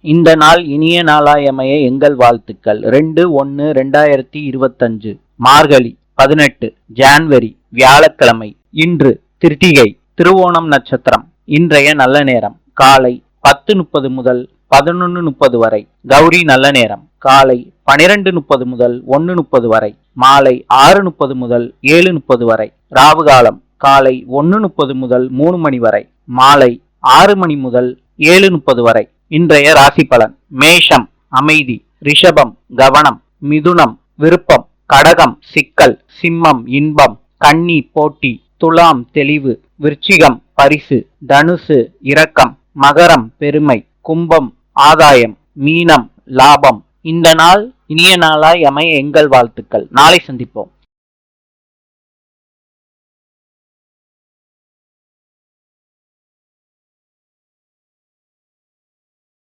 இந்த நாள் இனிய நாளாயமைய எங்கள் வாழ்த்துக்கள். ரெண்டு ஒன்று ரெண்டாயிரத்தி இருபத்தஞ்சு. மார்கழி பதினெட்டு ஜான்வரி வியாழக்கிழமை. இன்று திருட்டிகை திருவோணம் நட்சத்திரம். இன்றைய நல்ல நேரம். காலை பத்து முப்பது முதல் பதினொன்று முப்பது வரை. கௌரி நல்ல நேரம். காலை பனிரெண்டு முப்பது முதல் ஒன்று முப்பது வரை. மாலை ஆறு முப்பது முதல் ஏழு முப்பது வரை. ராவு காலம் காலை ஒன்று முப்பது முதல் மூணு மணி வரை. மாலை ஆறு மணி முதல் ஏழு முப்பது வரை. இன்றைய ராசி பலன். மேஷம் அமைதி ரிஷபம் கவனம் மிதுனம் விருப்பம் கடகம் சிக்கல் சிம்மம் இன்பம் கன்னி போட்டி துலாம் தெளிவு விருச்சிகம் பரிசு தனுசு இரக்கம் மகரம் பெருமை கும்பம் ஆதாயம் மீனம் லாபம். இந்த நாள் இனிய நாளாய் அமைய எங்கள் வாழ்த்துக்கள். நாளை சந்திப்போம்.